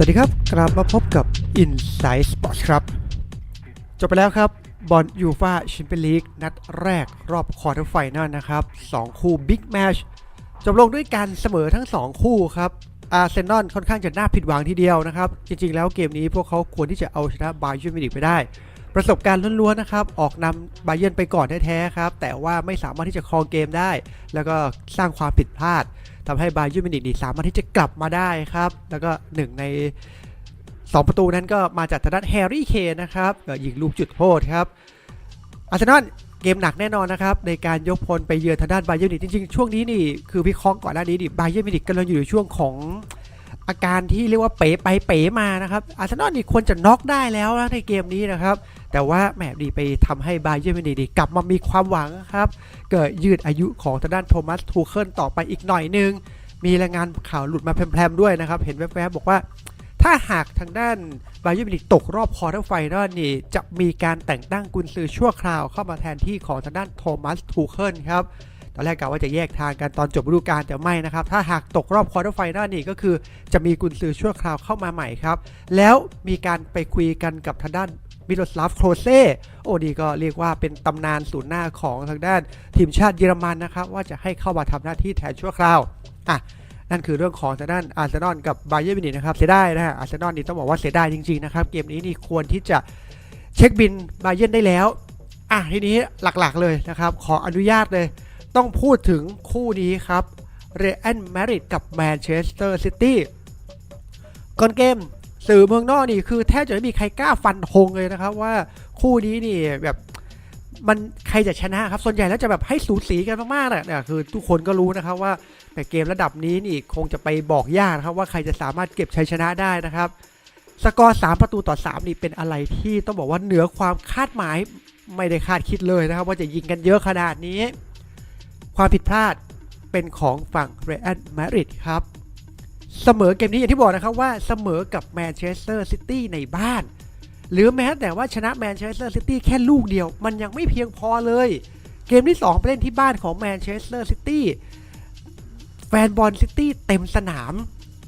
สวัสดีครับ กลับมาพบกับ Inside Sports ครับ จบไปแล้วครับบอลยูฟาแชมเปี้ยนลีกนัดแรกรอบควอเตอร์ไฟนอลนะครับ 2 คู่บิ๊กแมชจบลงด้วยการเสมอทั้ง 2 คู่ครับอาร์เซนอลค่อนข้างจะน่าผิดหวังทีเดียวนะครับ จริงๆ แล้วเกมนี้พวกเขาควรที่จะเอาชนะบาเยิร์นมิวนิกไปได้ ประสบการณ์ล้วนๆนะครับ ออกนำบาเยิร์นไปก่อนแท้ๆครับ แต่ว่าไม่สามารถที่จะครองเกมได้ แล้วก็สร้างความผิดพลาด ทำให้บาเยิร์มิวนิกนี่สามารถที่จะกลับมาได้ครับ แล้วก็หนึ่งใน 2 ประตูนั้นก็มาจากทางด้านแฮร์รี่เคนนะครับยิงลูกจุดโทษครับอาร์เซนอลเกมหนักแน่นอนนะครับ ในการยกพลไปเยือนทางด้านบาเยิร์นมิวนิกจริงๆ ช่วงนี้นี่คือวิเคราะห์ก่อนหน้านี้นี่บาเยิร์มิวนิกกำลังอยู่ในช่วงของอาการที่เรียกว่าเป๋ไปเป๋มานะครับอาร์เซนอลนี่ควรจะน็อกได้แล้วนะในเกมนี้นะครับ แต่ว่าแหมดีไปทำให้บาเยิร์มินิดีกลับมามีความหวังครับ เกิดยืดอายุของทางด้านโทมัสทูเคิลต่อไปอีกหน่อยนึง มีรายงานข่าวหลุดมาแพรมๆด้วยนะครับ เห็นแวบๆบอกว่า ถ้าหากทางด้านบาเยิร์มินิกตกรอบคอเตอร์ไฟนอลนี่จะมีการแต่งตั้งกุนซือชั่วคราวเข้ามาแทนที่ของทางด้านโทมัสทูเคิลครับตอนแรกกะว่าจะแยกทางกันตอนจบฤดูกาลแต่ไม่นะครับ ถ้าหากตกรอบควอเตอร์ไฟนอลนี่ก็คือ จะมีกุนซือชั่วคราวเข้ามาใหม่ครับ แล้วมีการไปคุยกันกับทางด้าน มิโลสลาฟโครเซโอ้ดีก็เรียกว่าเป็นตำนานศูนย์หน้าของทางด้านทีมชาติเยอรมันนะครับ ว่าจะให้เข้ามาทำหน้าที่แทนชั่วคราวอะนั่นคือเรื่องของทางด้านอาร์เซนอลกับบาเยิร์นมิวนิกนะครับเสียดายนะฮะอาร์เซนอลนี่ต้องบอกว่าเสียดายจริงๆนะครับเกมนี้นี่ควรที่จะเช็คบินบาเยิร์นได้แล้วอะทีนี้หลักๆเลยนะครับ ขออนุญาตเลย ต้องพูดถึงคู่นี้ครับเรอันมาริดกับแมนเชสเตอร์ซิตี้ก่อนเกม สื่อเมืองนอกนี่คือแทบจะไม่มีใครกล้าฟันธงเลยนะครับ ว่าคู่นี้นี่แบบมันใครจะชนะครับ ส่วนใหญ่แล้วจะแบบให้สูสีกันมากๆนะเนี่ยคือทุกคนก็รู้นะครับว่าแต่เกมระดับนี้นี่คงจะไปบอกยากนะครับว่าใครจะสามารถเก็บชัยชนะได้นะครับ สกอร์ 3 ประตูต่อ 3 นี่เป็นอะไรที่ต้องบอกว่าเหนือความคาดหมายไม่ได้คาดคิดเลยนะครับ ว่าจะยิงกันเยอะขนาดนี้ ความผิดพลาดเป็นของฝั่งเรอัลมาดริดครับ เสมอเกมนี้อย่างที่บอกนะครับว่าเสมอกับแมนเชสเตอร์ซิตี้ในบ้าน หรือแม้แต่ว่าชนะแมนเชสเตอร์ซิตี้แค่ลูกเดียว มันยังไม่เพียงพอเลย เกมที่ 2 ไปเล่นที่บ้านของแมนเชสเตอร์ซิตี้แฟนบอลซิตี้เต็มสนาม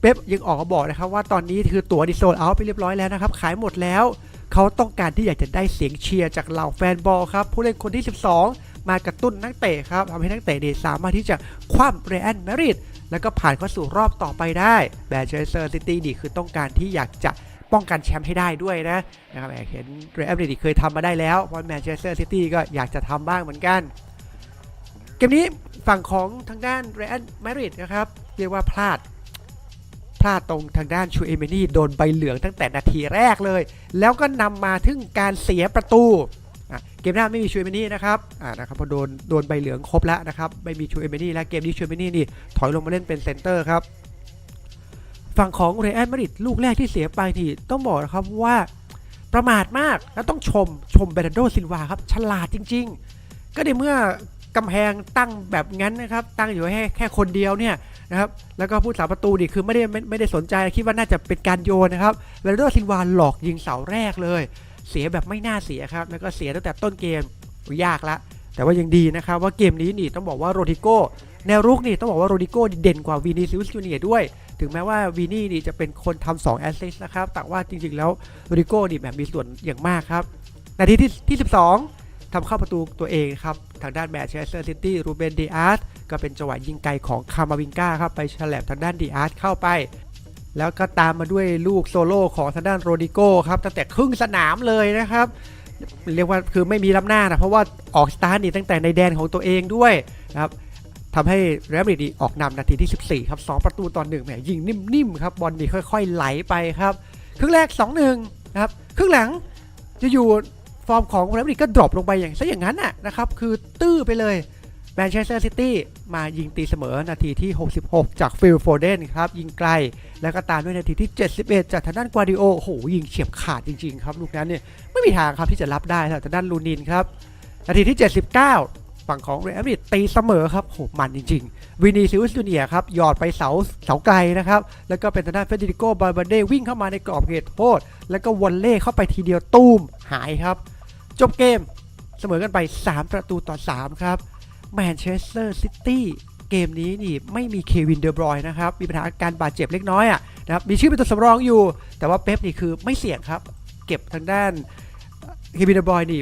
เป๊ปยังออกมาบอกนะครับว่าตอนนี้คือตั๋วดิโซลเอาไปเรียบร้อยแล้วนะครับ ขายหมดแล้ว เขาต้องการที่อยากจะได้เสียงเชียร์จากเหล่าแฟนบอลครับ ผู้เล่นคนที่ 12 มากระตุ้นนักเตะครับทำให้นักเตะเนี่ยสามารถที่จะคว้ำเรอัลมาริด แล้วก็ผ่านเข้าสู่รอบต่อไปได้แมนเชสเตอร์ซิตี้นี่คือต้องการที่อยากจะป้องกันแชมป์ให้ได้ด้วยนะนะครับเห็นเรอัลมาดริดเคยทำมาได้แล้วเพราะแมนเชสเตอร์ซิตี้ก็อยากจะทำบ้างเหมือนกัน เกมนี้ฝั่งของทางด้านเรอัลมาดริดนะครับ เรียกว่าพลาดพลาดตรงทางด้านชูเอเมนี่โดนใบเหลืองตั้งแต่นาทีแรกเลย แล้วก็นำมาถึงการเสียประตู เกมหน้าไม่มีชูเอเมนี่นะครับอ่านะครับพอโดนโดนใบเหลืองครบแล้วนะครับไม่มีชูเอเมนี่แล้วเกมนี้ชูเอเมนี่นี่ถอยลงมาเล่นเป็นเซนเตอร์ครับฝั่งของเรอัลมาดริดลูกแรกที่เสียไปที่ต้องบอกนะครับว่าประมาทมากแล้วต้องชมชมเบรนโดซินวาครับฉลาดจริง ๆ ก็ในเมื่อกำแพงตั้งแบบงั้นนะครับ ตั้งอยู่แค่แค่คนเดียวเนี่ยนะครับแล้วก็ผู้สาประตูดิคือไม่ได้ไม่ไม่ได้สนใจคิดว่าน่าจะเป็นการโยนนะครับเบรนโดซินวาหลอกยิงเสาแรกเลย เสียแบบไม่น่าเสียครับ แล้วก็เสียตั้งแต่ต้นเกมยากละ แต่ว่ายังดีนะครับ ว่าเกมนี้นี่ต้องบอกว่าโรดิโก้แนวรุกนี่ต้องบอกว่าโรดิโก้เด่นกว่าวีนีซิอุสจูเนียด้วย ถึงแม้ว่าวีนี่นี่จะเป็นคนทำ2แอสซิสต์นะครับ แต่ว่าจริงๆ แล้วโรดิโก้นี่แบบมีส่วนอย่างมากครับ นาทีที่ที่ 12ทำเข้าประตูตัวเองครับ ทางด้านแมนเชสเตอร์ซิตี้รูเบนดีอาร์ตก็เป็นจังหวะยิงไกลของคามาวิงกาครับไปฉลับทางด้านดีอาร์ตเข้าไป แล้วก็ตามมาด้วยลูกโซโล่ของทางด้านโรดิโกครับตั้งแต่ครึ่งสนามเลยนะครับ เรียกว่าคือไม่มีล้ำหน้านะเพราะว่าออกสตาร์ทนี่ตั้งแต่ในแดนของตัวเองด้วยนะครับทำให้เรอัลมาดริดออกนำนาทีที่ 14 ครับ 2 ประตูต่อหนึ่งแหมยิงนิ่มๆครับบอลนี่ค่อย ๆ ไหลไปครับ ครึ่งแรก 2-1นะครับครึ่งหลังจะอยู่ฟอร์มของเรอัลมาดริดก็ดรอปลงไปอย่างซะอย่างนั้นน่ะนะครับคือตื้อไปเลย แมนเชสเตอร์ซิตี้มายิงตีเสมอนาทีที่ 66 จากฟิลโฟเดนครับ ยิงไกล แล้วก็ตามด้วยนาทีที่ 71 จากทางด้านกวาดิโอโหยิงเฉียบขาดจริง ๆ ครับ ลูกนั้นเนี่ยไม่มีทางครับที่จะรับได้ทางด้านลูนินครับ นาทีที่ 79 ฝั่งของเรอัลมาดริดตีเสมอครับโหมันจริง ๆ วินีซิอุสจูเนียร์ครับหยอดไปเสาเสาไกลนะครับแล้วก็เป็นทางด้านเฟเดริโกบาร์บาเดวิ่งเข้ามาในกรอบเขตโทษแล้วก็วอลเล่เข้าไปทีเดียวตูมหายครับ จบเกมเสมอกันไป 3 ประตูต่อ 3 ครับ แมนเชสเตอร์ซิตี้เกมนี้นี่ไม่มีเควินเดอบรอยนะครับ มีปัญหาการบาดเจ็บเล็กน้อยอะนะครับมีชื่อเป็นตัวสำรองอยู่ แต่ว่าเป๊ปนี่คือไม่เสี่ยงครับ เก็บทางด้านเควินเดอบรอยนี่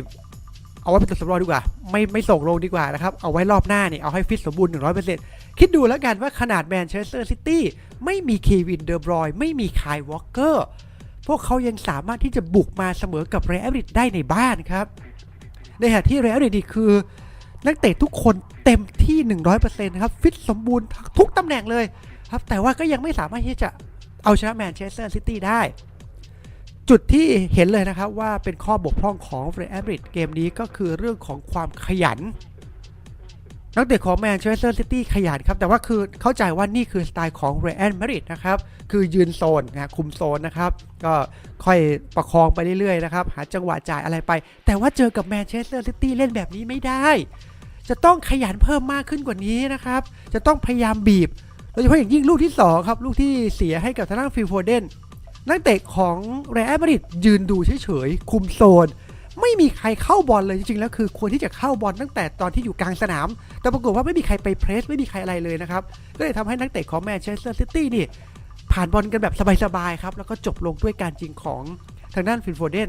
เอาไว้เป็นตัวสำรองดีกว่า ไม่ไม่ส่งลงดีกว่านะครับ เอาไว้รอบหน้าเนี่ยเอาให้ฟิตสมบูรณ์100%คิดดูแล้วกันว่าขนาดแมนเชสเตอร์ซิตี้ไม่มีเควินเดอบรอยไม่มีคายวอลเกอร์พวกเขายังสามารถที่จะบุกมาเสมอกับเรอัลมาดริดได้ในบ้านครับ ในขณะที่เรอัลริดนี่คือ นักเตะทุกคนเต็มที่ 100%นะครับฟิตสมบูรณ์ทุกตำแหน่งเลยครับแต่ว่าก็ยังไม่สามารถที่จะเอาชนะแมนเชสเตอร์ซิตี้ได้ จุดที่เห็นเลยนะครับว่าเป็นข้อบกพร่องของเรอัลมาดริดเกมนี้ก็คือเรื่องของความขยัน นักเตะของแมนเชสเตอร์ซิตี้ขยันครับ แต่ว่าคือเข้าใจว่านี่คือสไตล์ของเรอัลมาดริดนะครับ คือยืนโซนนะคุมโซนนะครับ ก็ค่อยประคองไปเรื่อยๆนะครับ หาจังหวะจ่ายอะไรไป แต่ว่าเจอกับแมนเชสเตอร์ซิตี้เล่นแบบนี้ไม่ได้ จะต้องขยันเพิ่มมากขึ้นกว่านี้นะครับ จะต้องพยายามบีบโดยเฉพาะอย่างยิ่งลูกที่ 2 ครับ ลูกที่เสียให้กับทางด้านฟิลโฟเดนนักเตะของเรอัลมาดริดยืนดูเฉยๆ คุมโซน ไม่มีใครเข้าบอลเลยจริงๆแล้วคือควรที่จะเข้าบอลตั้งแต่ตอนที่อยู่กลางสนาม แต่ปรากฏว่าไม่มีใครไปเพรส ไม่มีใครอะไรเลยนะครับ ก็เลยทำให้นักเตะของแมนเชสเตอร์ซิตี้นี่ ผ่านบอลกันแบบสบายๆครับแล้วก็จบลงด้วยการยิงของทางด้านฟิลโฟเดน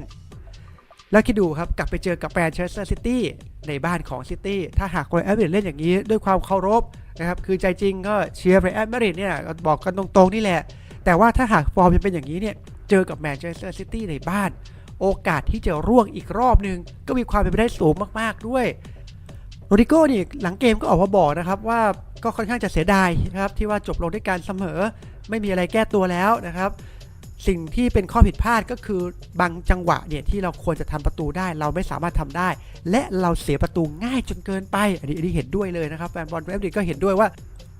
แล้วคิดดูครับกลับไปเจอกับแมนเชสเตอร์ซิตี้ในบ้านของซิตี้ถ้าหากเรอัลมาดริดเล่นอย่างนี้ด้วยความเคารพนะครับคือใจจริงก็เชียร์เรอัลมาดริดเนี่ยบอกกันตรงๆนี่แหละ แต่ว่าถ้าหากฟอร์มยังเป็นอย่างนี้เนี่ยเจอกับแมนเชสเตอร์ซิตี้ในบ้าน โอกาสที่จะร่วงอีกรอบนึง ก็มีความเป็นไปได้สูงมากๆด้วยโรดิโก้นี่หลังเกมก็ออกมาบอกนะครับว่าก็ค่อนข้างจะเสียดายนะครับที่ว่าจบลงด้วยการเสมอ ไม่มีอะไรแก้ตัวแล้วนะครับ สิ่งที่เป็นข้อผิดพลาดก็คือบางจังหวะเนี่ยที่เราควรจะทำประตูได้ เราไม่สามารถทำได้ และเราเสียประตูง่ายจนเกินไปอันนี้อันนี้เห็นด้วยเลยนะครับแฟนบอลเรอัลมดิดก็เห็นด้วยว่า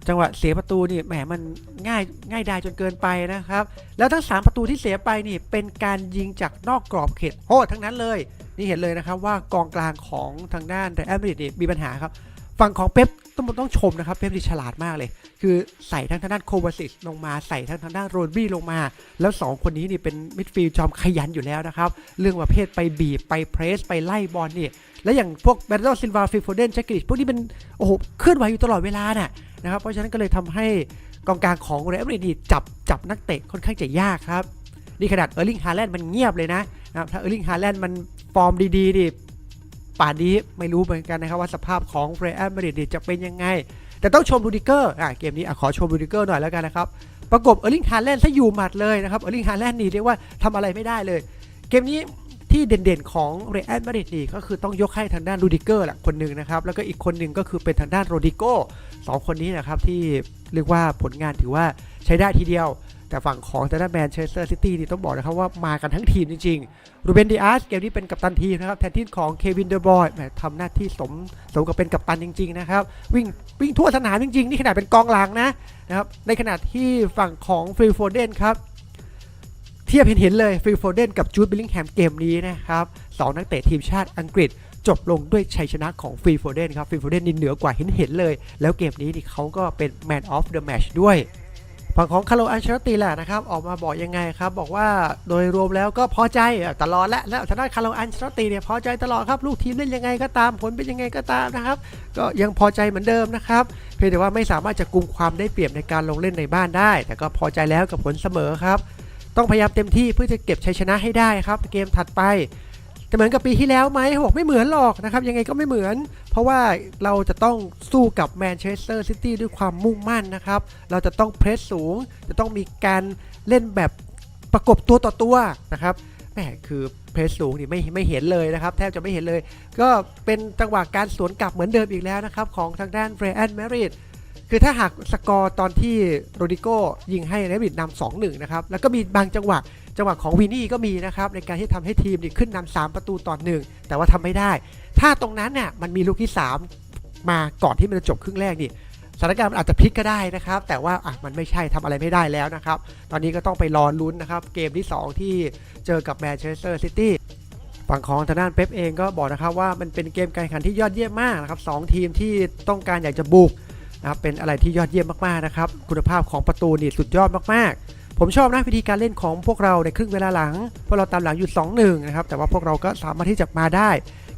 จังหวะเสียประตูนี่แหมมันง่ายง่ายดายจนเกินไปนะครับ แล้วทั้ง 3 ประตูที่เสียไปนี่เป็นการยิงจากนอกกรอบเขตโทษทั้งนั้นเลย นี่เห็นเลยนะครับว่ากองกลางของทางด้านเรอัลมาดริดนี่มีปัญหาครับ ฝั่งของเป๊ปต้องต้องชมนะครับเป๊ปดีฉลาดมากเลย คือใส่ทั้งทางด้านโควาซิชลงมาใส่ทั้งทางด้านโรนบี้ลงมา แล้ว 2 คนนี้นี่เป็นมิดฟิลด์จอมขยันอยู่แล้วนะครับ เรื่องประเภทไปบีบ ไปเพรส ไปไล่บอลนี่และอย่างพวกแบรนดอนซินวาฟิลโฟเดนแจ็คกิชพวกนี้เป็นโอ้โหเคลื่อนไหวอยู่ตลอดเวลาน่ะนะครับเพราะฉะนั้นก็เลยทำให้กองกลางของเรอัลมาดริดนี่จับจับนักเตะค่อนข้างจะยากครับนี่ขนาดเออร์ลิงฮาแลนด์มันเงียบเลยนะนะครับถ้าเออร์ลิงฮาแลนด์มันฟอร์มดีๆดิ ป่านนี้ไม่รู้เหมือนกันนะครับว่าสภาพของเรอัลมาดริดจะเป็นยังไง แต่ต้องชมรูดิเกอร์อะเกมนี้อขอชมรูดิเกอร์หน่อยแล้วกันนะครับ ประกบเออร์ลิงฮาแลนด์ซะอยู่หมัดเลยนะครับเออร์ลิงฮาแลนด์นี่เรียกว่าทำอะไรไม่ได้เลย เกมนี้ที่เด่นๆของเรอัลมาดริดนี่ก็คือต้องยกให้ทางด้านรูดิเกอร์แหละคนหนึ่งนะครับ แล้วก็อีกคนหนึ่งก็คือเป็นทางด้านโรดิโก้สองคนนี้นะครับที่เรียกว่าผลงานถือว่าใช้ได้ทีเดียว แต่ฝั่งของทางด้านแมนเชสเตอร์ซิตี้นี่ต้องบอกนะครับว่ามากันทั้งทีมจริงๆ รูเบนดิอาสเกมนี้เป็นกัปตันทีมนะครับแทนที่ของเควินเดอร์บอยแหมทำหน้าที่สมสมกับเป็นกัปตันจริงๆนะครับวิ่งวิ่งทั่วสนามจริงๆ นี่ขนาดเป็นกองหลังนะนะครับในขณะที่ฝั่งของฟิลโฟเดนครับเทียบเห็นเลยฟิลโฟเดนกับจูดบิลลิงแฮมเกมนี้นะครับสองนักเตะทีมชาติอังกฤษจบลงด้วยชัยชนะของฟิลโฟเดนครับฟิลโฟเดนนี่เหนือกว่าเห็นๆเลย แล้วเกมนี้นี่เขาก็เป็น Man of the Match ด้วย ฝั่งของคาร์โลอันเชลติแหละนะครับออกมาบอกยังไงครับ บอกว่าโดยรวมแล้วก็พอใจตลอดและแล้วทางด้านคาร์โลอันเชลติเนี่ยพอใจตลอดครับลูกทีมเล่นยังไงก็ตามผลเป็นยังไงก็ตามนะครับ ก็ยังพอใจเหมือนเดิมนะครับเพียงแต่ว่าไม่สามารถจะกุมความได้เปรียบในการลงเล่นในบ้านได้ แต่ก็พอใจแล้วกับผลเสมอครับ ต้องพยายามเต็มที่เพื่อจะเก็บชัยชนะให้ได้ครับ เกมถัดไป แต่เหมือนกับปีที่แล้วไหมเขาบอกไม่เหมือนหรอกนะครับยังไงก็ไม่เหมือน เพราะว่าเราจะต้องสู้กับแมนเชสเตอร์ซิตี้ด้วยความมุ่งมั่นนะครับ เราจะต้องเพรสสูง จะต้องมีการเล่นแบบประกบตัวต่อตัวนะครับแหมคือเพรสสูงนี่ไม่ไม่เห็นเลยนะครับ แทบจะไม่เห็นเลย ก็เป็นจังหวะการสวนกลับเหมือนเดิมอีกแล้วนะครับ ของทางด้านเฟรแอนแมริดคือถ้าหากสกอร์ตอนที่โรดิโก้ยิงให้เรอัลมาดริดนำสองหนึ่งนะครับ แล้วก็มีบางจังหวะ จังหวะของวินนี่ก็มีนะครับในการที่ทำให้ทีมนี่ขึ้นนำสามประตูต่อหนึ่งแต่ว่าทำไม่ได้ ถ้าตรงนั้นเนี่ยมันมีลูกที่ 3 มาก่อนที่มันจะจบครึ่งแรกนี่สถานการณ์มันอาจจะพลิกก็ได้นะครับ แต่ว่าอะมันไม่ใช่ทำอะไรไม่ได้แล้วนะครับ ตอนนี้ก็ต้องไปรอลุ้นนะครับ เกมที่ 2 ที่เจอกับแมนเชสเตอร์ซิตี้ฝั่งของทางด้านเป๊ปเองก็บอกนะครับว่ามันเป็นเกมการแข่งขันที่ยอดเยี่ยมมากนะครับสองทีมที่ต้องการอยากจะบุกนะครับเป็นอะไรที่ยอดเยี่ยมมากๆนะครับ คุณภาพของประตูนี่สุดยอดมากๆ ผมชอบนะวิธีการเล่นของพวกเราในครึ่งเวลาหลังเพราะเราตามหลังอยู่ 2-1 นะครับ แต่ว่าพวกเราก็สามารถที่จะมาได้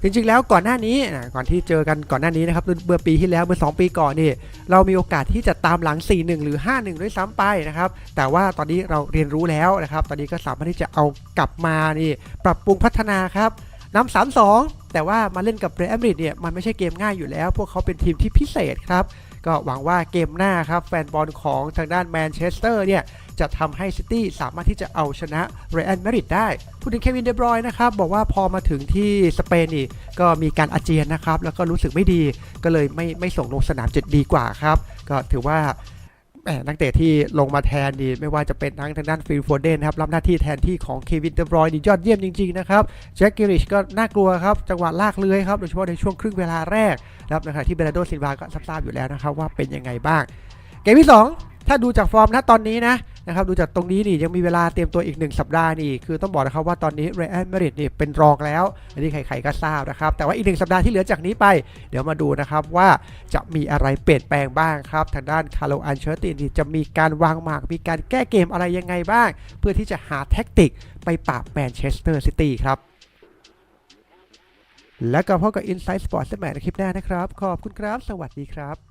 จริงๆ แล้วก่อนหน้านี้อะก่อนที่เจอกันก่อนหน้านี้นะครับเมื่อปีที่แล้วเมื่อ 2 ปีก่อนนี่เรามีโอกาสที่จะตามหลัง 4-1 หรือ 5-1 ด้วยซ้ำไปนะครับ แต่ว่าตอนนี้เราเรียนรู้แล้วนะครับ ตอนนี้ก็สามารถที่จะเอากลับมานี่ปรับปรุงพัฒนาครับนำสามสองแต่ว่ามาเล่นกับเรอัลมาดริดเนี่ยมันไม่ใช่เกมง่ายอยู่แล้ว พวกเขาเป็นทีมที่พิเศษครับก็หวังว่าเกมหน้าครับแฟนบอลของทางด้านแมนเชสเตอร์เนี่ย จะทำให้ซิตี้สามารถที่จะเอาชนะเรอัลมาดริดได้ พูดถึงเควินเดบรอยน์นะครับบอกว่าพอมาถึงที่สเปนนี่ก็มีการอาเจียนนะครับ แล้วก็รู้สึกไม่ดีก็เลยไม่ไม่ส่งลงสนามจะดีกว่าครับ ก็ถือว่าแหมนักเตะที่ลงมาแทนนี่ไม่ว่าจะเป็นทั้งทางด้านฟิลโฟเดนครับรับหน้าที่แทนที่ของเควินเดบรอยน์นี่ยอดเยี่ยมจริงๆนะครับแจ็คกิริชก็น่ากลัวครับ จังหวะลากเลื้อยครับโดยเฉพาะในช่วงครึ่งเวลาแรกนะครับนะครับที่เบรนาโดซินวาก็ทราบอยู่แล้วนะครับว่าเป็นยังไงบ้าง เกมที่ 2 ถ้าดูจากฟอร์มณตอนนี้นะ นะครับดูจากตรงนี้นี่ยังมีเวลาเตรียมตัวอีก 1 สัปดาห์นี่คือต้องบอกนะครับว่าตอนนี้เรอัลมาดริดนี่เป็นรองแล้วอันนี้ใครๆก็ทราบนะครับแต่ว่าอีก1สัปดาห์ที่เหลือจากนี้ไป เดี๋ยวมาดูนะครับว่าจะมีอะไรเปลี่ยนแปลงบ้างครับทางด้านคาร์โลอันเชอร์ตินี่จะมีการวางหมากมีการแก้เกมอะไรยังไงบ้าง เพื่อที่จะหาแท็กติกไปปราบแมนเชสเตอร์ซิตี้ครับแล้วก็พบกับ Inside Sports สมัยในคลิปหน้านะครับ ขอบคุณครับ สวัสดีครับ